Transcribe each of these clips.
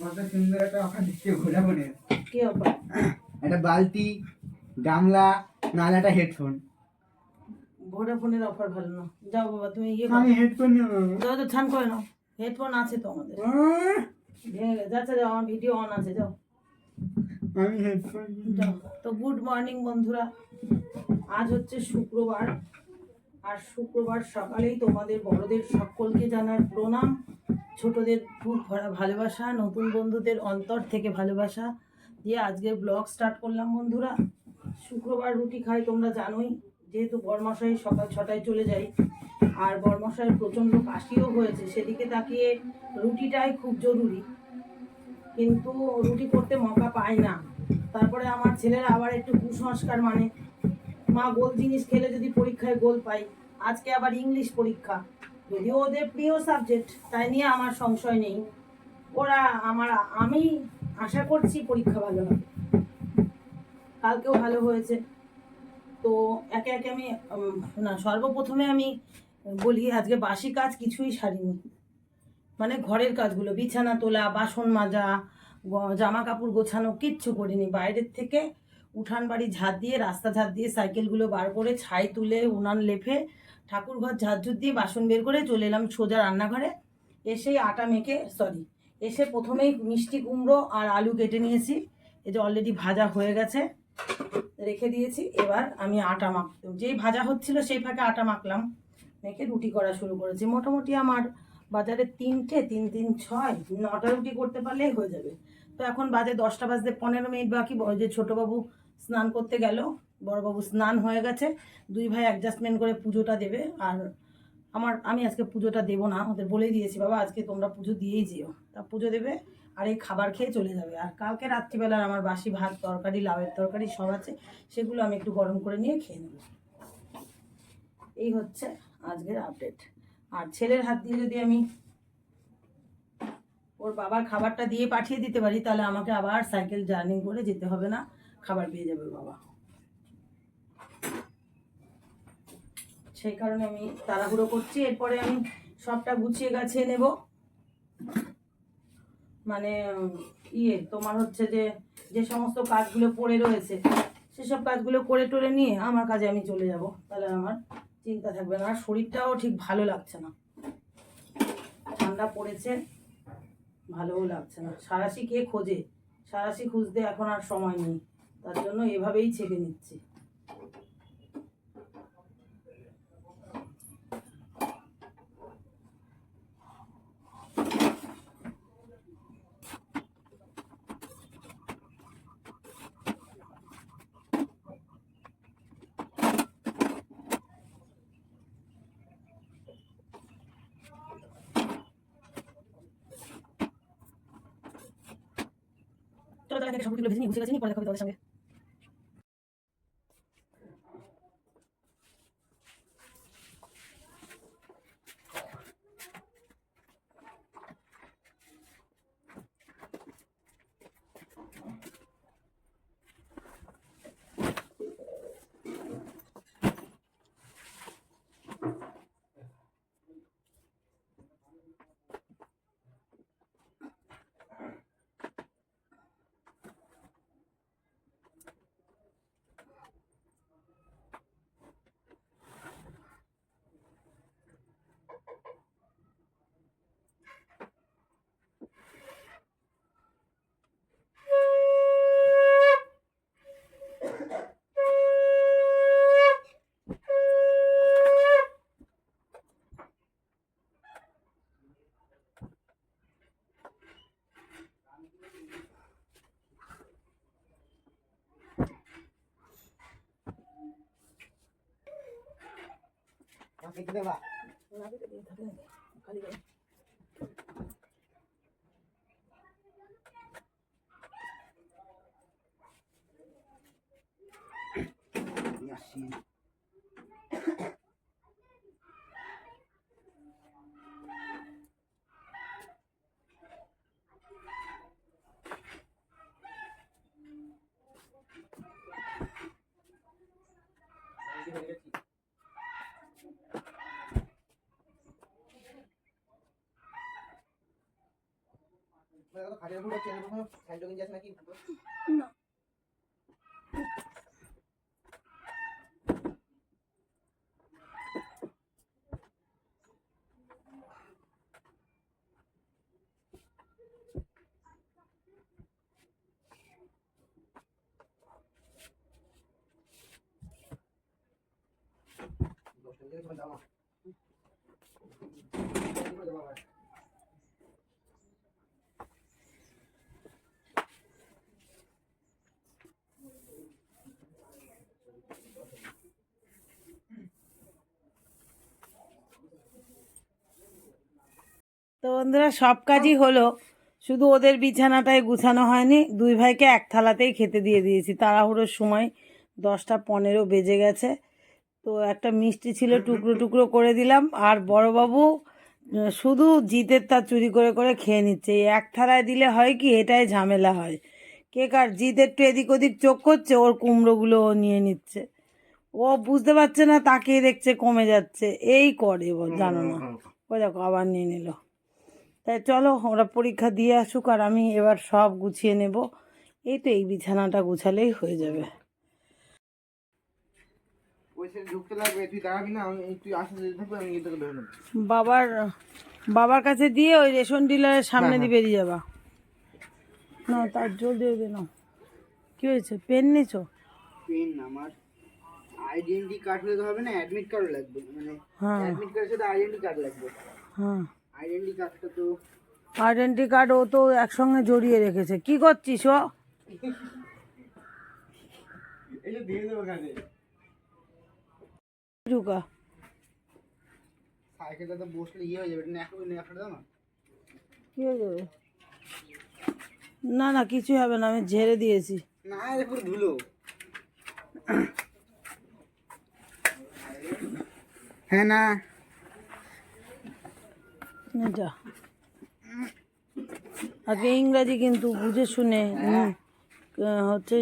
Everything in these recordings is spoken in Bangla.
কত সুন্দর একটা অফার দিচ্ছে ভোডাফোনের কি অফার একটা বালতি গামলা নাহলে একটা হেডফোন ভোডাফোনের অফার ভালো না। যাও বাবা তুমি ইয়ে আমি হেডফোন নেব। যাও তো ছান করে নাও। হেডফোন আছে তো আমাদের। আচ্ছা যাও আমার ভিডিও অন আছে যাও। আমি হেডফোন যাও। তো গুড মর্নিং বন্ধুরা। আজ হচ্ছে শুক্রবার। আর শুক্রবার সকালেই তোমাদের বড়দের সকলকে জানার প্রণাম। ছোটদের খুব ভালোবাসা, নতুন বন্ধুদের অন্তর থেকে ভালোবাসা দিয়ে আজকে ব্লগ স্টার্ট করলাম বন্ধুরা। শুক্রবার রুটি খাই, তোমরা জানোই, যেহেতু বরমশাই সকাল ছটায় চলে যাই আর বরমশাইয়ের প্রচণ্ড কাশিও হয়েছে, সেদিকে তাকিয়ে রুটিটাই খুব জরুরি। কিন্তু রুটি করতে মকা পায় না। তারপরে আমার ছেলেরা আবার একটু কুসংস্কার মানে মা গোল জিনিস খেলে যদি পরীক্ষায় গোল পাই, আজকে আবার ইংলিশ পরীক্ষা। যদিও ওদের প্রিয় সাবজেক্ট তাই নিয়ে আমার সংশয় নেই। ওরা আমার, আমি আশা করছি পরীক্ষা ভালো হবে। কালকেও ভালো হয়েছে। তো একে একে আমি না, সর্বপ্রথমে আমি বলি, আজকে বাসি কাজ কিছুই সারিনি। মানে ঘরের কাজগুলো, বিছানা তোলা, বাসন মাজা জামা কাপড় গোছানো, কিচ্ছু করিনি। বাইরের থেকে উঠান বাড়ি ঝাঁট দিয়ে, রাস্তা ঝাঁট দিয়ে সাইকেলগুলো বার করে ছাই তুলে, উনান লেফে ঠাকুর ঘর ঝাড়ঝুট দিয়ে বাসন বের করে চলে এলাম সোজা রান্নাঘরে। এসেই আটা মেখে সরি এসে প্রথমেই মিষ্টি কুমড়ো আর আলু কেটে নিয়েছি। এই যে অলরেডি ভাজা হয়ে গেছে, রেখে দিয়েছি। এবার আমি আটা মাখ, যেই ভাজা হচ্ছিল সেই ফাঁকে আটা মাখলাম। মেখে রুটি করা শুরু করেছি। মোটামুটি আমার বাজারে তিনটে, তিন তিন, ছয়, নটা রুটি করতে পারলেই হয়ে যাবে। তো এখন বাজে দশটা বাজতে পনেরো মিনিট বাকি। যে ছোটোবাবু স্নান করতে গেল। বড়বাবু স্নান হয়ে গেছে। দুই ভাই অ্যাডজাস্টমেন্ট করে পুজোটা দেবে। আর আমার, আমি আজকে পুজোটা দেবো না, ওদের বলেই দিয়েছি, বাবা, আজকে তোমরা পুজো দিয়েই যেও। তা পুজো দেবে আর এই খাবার খেয়ে চলে যাবে। আর কালকে রাত্রিবেলার আমার বাসি ভাত, তরকারি, লাউয়ের তরকারি সব আছে, সেগুলো আমি একটু গরম করে নিয়ে খেয়ে নেব। এই হচ্ছে আজকের আপডেট আর ছেলের হাত দিয়ে যদি আমি ওর বাবার খাবারটা দিয়ে পাঠিয়ে দিতে পারি, তাহলে আমাকে আবার সাইকেল জার্নি করে যেতে হবে না। খাবার পেয়ে যাবে বাবা। সেই কারণে আমি তাড়াহুড়ো করছি। এরপরে আমি সবটা গুছিয়ে গাছিয়ে নেব। মানে ইয়ে তোমার হচ্ছে যে যে সমস্ত কাজগুলো পড়ে রয়েছে, সেসব কাজগুলো করে টোরে নিয়ে আমার কাজে আমি চলে যাব। তাহলে আমার চিন্তা থাকবে না। আর শরীরটাও ঠিক ভালো লাগছে না। ঠান্ডা পড়েছে, ভালোও লাগছে না। সারাশি কে খোঁজে? সারাশি খুঁজতে এখন আর সময় নেই। তার জন্য এভাবেই ছেঁকে নিচ্ছি। তাহলে সব সবগুলো ভেজে নিয়ে বুঝে গেছি পরে দেখা তোমাদের সঙ্গে। দেবা না দিতে দিয়ে থাকে নাকি? খালি করে। আসি খাটের উপর চেয়ারের উপর সাইডে গেছে নাকি না দশটা বেজে গেছে দাও আমার তো বন্ধুরা সব কাজই হলো। শুধু ওদের বিছানাটাই গুছানো হয়নি দুই ভাইকে এক থালাতেই খেতে দিয়ে দিয়েছি। তাড়াহুড়োর সময় দশটা পনেরো বেজে গেছে। তো একটা মিষ্টি ছিল টুকরো টুকরো করে দিলাম। আর বড়বাবু শুধু জিতের তা চুরি করে করে খেয়ে নিচ্ছে। এই এক থালায় দিলে হয় কি এটাই ঝামেলা হয়। কে কার জিত একটু এদিক ওদিক চোখ করছে ওর কুমড়োগুলো ও নিয়ে নিচ্ছে। ও বুঝতে পারছে না তাকিয়ে দেখছে কমে যাচ্ছে। এই করে জানো না। ও দেখো আবার নিয়ে নিল। তাই চলো ওরা পরীক্ষা দিয়ে আসুক আর আমি এবার সব গুছিয়ে নেব। এই তো এই বিছানাটা গুছালেই হয়ে যাবে। বাবার বাবার কাছে দিয়ে ওই রেশন ডিলারের সামনে হ্যাঁ, দিয়ে বেরিয়ে যাবা। না তার জোর দিয়ে দে না। কী হয়েছে? পেন নিছো? পেন আমার আইডেন্টি কার্ড হলে তো হবে না অ্যাডমিট কার্ড লাগবে। মানে হ্যাঁ। অ্যাডমিট কার্ডের সাথে আইডেন্টি কার্ড লাগবে। হ্যাঁ। আইডেন্টি কার্ডটা তো আইডেন্টি কার্ড ও তো একসঙ্গে জড়িয়ে রেখেছে। কি করছিস ও? সাইকেলটা তো বসলে ইয়ে হয়ে যাবে। একটা একটা দাও না? কি হয়ে যাবে? না না কিছুই হবে না আমি ঝেড়ে দিয়েছি। না পুরো ধুলো। হ্যাঁ নে। যা। আগে ইংরাজি কিন্তু বুঝে শুনে হচ্ছে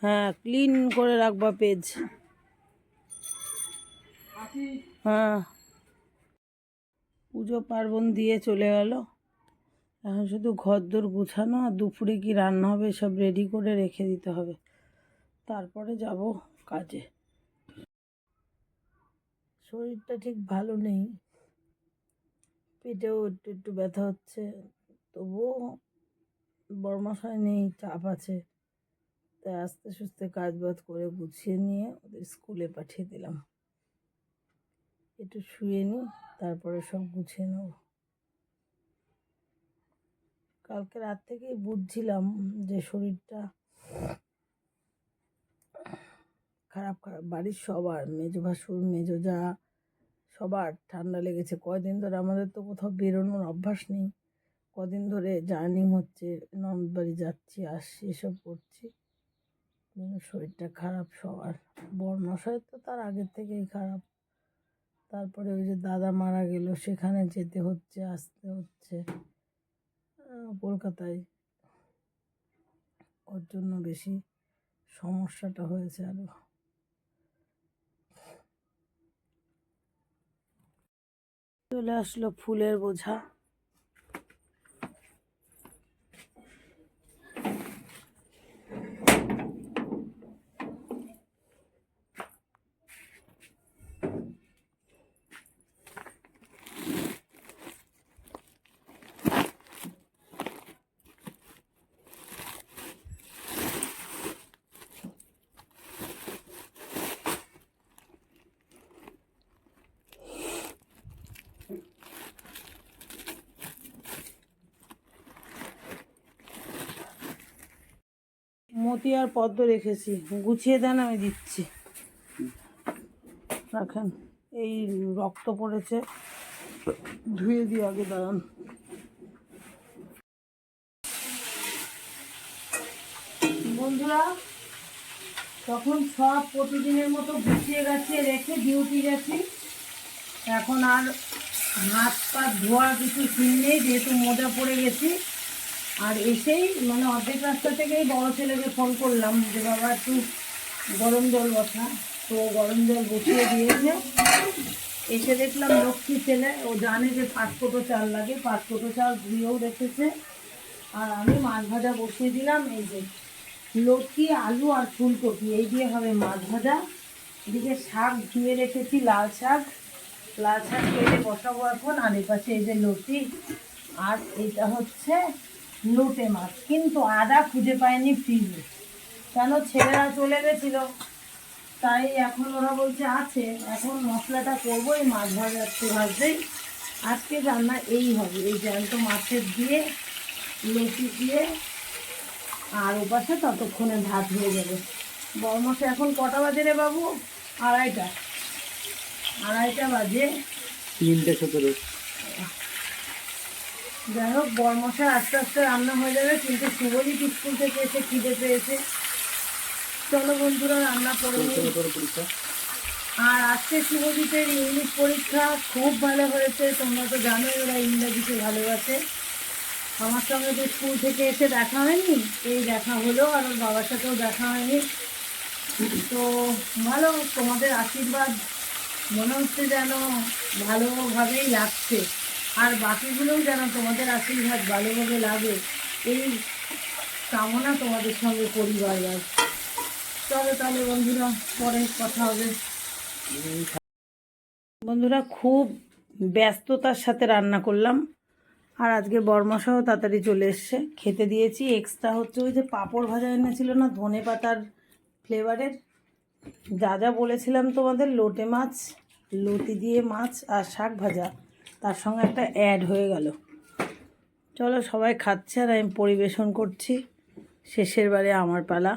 হ্যাঁ ক্লিন করে রাখবা পেজ হ্যাঁ। পুজো পার্বণ দিয়ে চলে গেল। এখন শুধু ঘরদোর গুছানো আর দুপুরে কি রান্না হবে সব রেডি করে রেখে দিতে হবে। তারপরে যাব কাজে। শরীরটা ঠিক ভালো নেই। পেটেও একটু একটু ব্যথা হচ্ছে। তবুও বর্মশাই নেই, চাপ আছে। তাই আস্তে সুস্তে কাজ বাজ করে গুছিয়ে নিয়ে ওদের স্কুলে পাঠিয়ে দিলাম। একটু শুয়ে নিই, তারপরে সব গুছিয়ে নেব। কালকে রাত থেকেই বুঝছিলাম যে শরীরটা খারাপ খারাপ। বাড়ির সবার, মেজো ভাসুর, মেজো যা সবার ঠান্ডা লেগেছে। কয়দিন ধরে আমাদের তো কোথাও বেরোনোর অভ্যাস নেই। কদিন ধরে জার্নি হচ্ছে ননদ বাড়ি যাচ্ছি, আসছি, এসব করছি। শরীরটা খারাপ সবার। বর্মশায় তো তার আগের থেকেই খারাপ। তারপরে ওই যে দাদা মারা গেল, সেখানে যেতে হচ্ছে, আসতে হচ্ছে কলকাতায়। ওর জন্য বেশি সমস্যাটা হয়েছে আরও। চলে আসলো ফুলের বোঝা। মতি আর পদ্ম রেখেছি। গুছিয়ে দেন, আমি দিচ্ছি। রাখেন, এই রক্ত পড়েছে। ধুয়ে দিই আগে দাঁড়ান। বন্ধুরা তখন সব প্রতিদিনের মতো গুছিয়ে গাছিয়ে রেখে ডিউটি গেছি, এখন আর হাত পা ধোয়ার কিছু সিন নেই, যেহেতু মোজা পড়ে গেছি। আর এসেই মানে অর্ধেক রাস্তা থেকেই বড় ছেলেকে ফোন করলাম যে, বাবা, একটু গরম জল বসা। তো গরম জল বসিয়ে দিয়েছে এসে দেখলাম লক্ষ্মী ছেলে। ও জানে যে পাঁচ চাল লাগে পাঁচ চাল ধুয়েও রেখেছে। আর আমি মাছ ভাজা বসিয়ে দিলাম। এই যে লক্ষ্মী আলু আর ফুলকপি, এই দিয়ে হবে মাছ ভাজা। এদিকে শাক ধুয়ে রেখেছি, লাল শাক। লাল শাক কেটে বসাবো এখন। আর এই পাশে এই যে লতি। আর এটা হচ্ছে লোটে মাছ কিন্তু আদা খুঁজে পায়নি ফ্রিজে কেন ছেলেরা চলে গেছিল? তাই এখন ওরা বলছে, আছে, এখন মশলাটা করব এই মাছ ভাজা একটু ভাজতেই। আজকে রান্না এই হবে। এই জ্যান্ত মাছের দিয়ে লতি দিয়ে আর ওপাশে ততক্ষণে ভাত হয়ে যাবে। বরমশা এখন কটা বাজে রে বাবু? আড়াইটা। আড়াইটা বাজে। তিনটে সতেরো। যাই হোক বরমশা আস্তে আস্তে রান্না হয়ে যাবে কিন্তু শুভজিৎ স্কুল থেকে এসে খিদে পেয়েছে। চলো বন্ধুরা রান্না করে আর আজকে শুভজিতের ইংলিশ পরীক্ষা খুব ভালো হয়েছে তোমরা তো জানোই ওরা ইংরেজিতে ভালোবাসে। আমার সঙ্গে তো স্কুল থেকে এসে দেখা হয়নি এই দেখা হলো আর ওর বাবার সাথেও দেখা হয়নি। তো ভালো তোমাদের আশীর্বাদ মনে হচ্ছে যেন ভালোভাবেই লাগছে আর বাকিগুলোও যেন তোমাদের আশীর্বাদ ভালোভাবে লাগে, এই কামনা তোমাদের সঙ্গে পরিবার চলো তাহলে বন্ধুরা, পরে কথা হবে। বন্ধুরা, খুব ব্যস্ততার সাথে রান্না করলাম, আর আজকে বরমশাও তাড়াতাড়ি চলে এসছে। খেতে দিয়েছি এক্সট্রা হচ্ছে ওই যে পাঁপড় ভাজা এনেছিল না, ধনে পাতার ফ্লেভারের যা যা বলেছিলাম তোমাদের, লোটে মাছ, লতি দিয়ে মাছ আর শাক ভাজা। তার সঙ্গে একটা অ্যাড হয়ে গেল। চলো সবাই খাচ্ছে আর আমি পরিবেশন করছি। শেষের বারে আমার পালা।